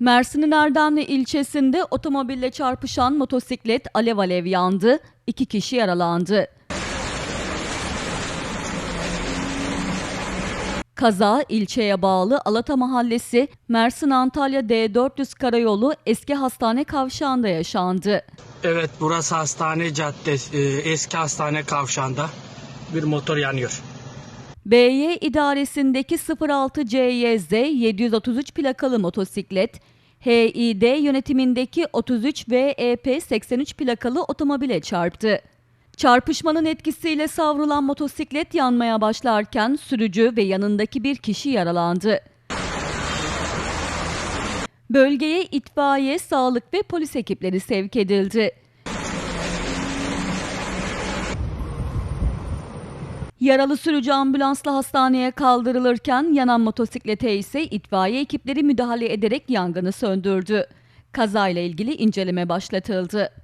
Mersin'in Erdemli ilçesinde otomobille çarpışan motosiklet alev alev yandı, iki kişi yaralandı. Kaza ilçeye bağlı Alata Mahallesi Mersin-Antalya D400 karayolu eski hastane kavşağında yaşandı. Evet burası hastane caddesi, e, eski hastane kavşağında bir motor yanıyor. BY idaresindeki 06 CYZ 733 plakalı motosiklet, HİD yönetimindeki 33 VEP 83 plakalı otomobile çarptı. Çarpışmanın etkisiyle savrulan motosiklet yanmaya başlarken sürücü ve yanındaki bir kişi yaralandı. Bölgeye itfaiye, sağlık ve polis ekipleri sevk edildi. Yaralı sürücü ambulansla hastaneye kaldırılırken yanan motosiklete ise itfaiye ekipleri müdahale ederek yangını söndürdü. Kazayla ilgili inceleme başlatıldı.